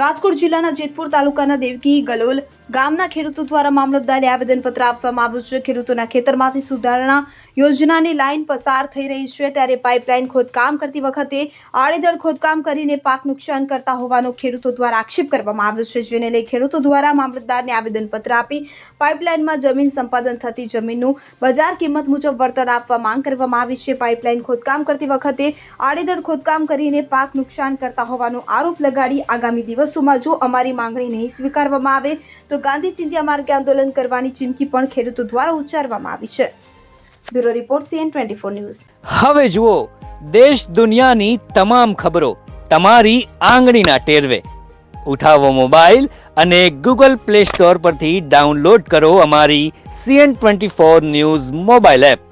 રાજકોટ જિલ્લાના જેતપુર તાલુકાના દેવકી ગલોલ ગામના ખેડૂતો દ્વારા મામલતદારે આવેદનપત્ર આપવામાં આવ્યું છે. ખેડૂતોના ખેતરમાંથી સુધારણા યોજનાની લાઇન પસાર થઈ રહી છે. ત્યારે પાઇપલાઇન ખોદકામ કરતી વખતે આડેધડ ખોદકામ કરીને પાક નુકસાન કરતા હોવાનો ખેડૂતો દ્વારા આક્ષેપ કરવામાં આવ્યો છે, જેને લઈ ખેડૂતો દ્વારા મામલતદારને આવેદનપત્ર આપી પાઇપલાઇનમાં જમીન સંપાદન થતી જમીનનું બજાર કિંમત મુજબ વળતર આપવા માંગ કરવામાં આવી છે. પાઇપલાઇન ખોદકામ કરતી વખતે આડેધડ ખોદકામ કરીને પાક નુકસાન કરતા હોવાનો આરોપ લગાડી આગામી દિવસોમાં જો અમારી માંગણી નહીં સ્વીકારવામાં આવે, તો ગાંધી ચિંધ્યા માર્ગે આંદોલન કરવાની ચીમકી પણ ખેડૂતો દ્વારા ઉચ્ચારવામાં આવી છે. Bureau report CN twenty four news. હવે જુઓ, દેશ દુનિયાની તમામ ખબરો તમારી આંગળીના ટેરવે. ઉઠાવો મોબાઈલ અને ગૂગલ પ્લે સ્ટોર પરથી ડાઉનલોડ કરો અમારી CN twenty four news mobile app.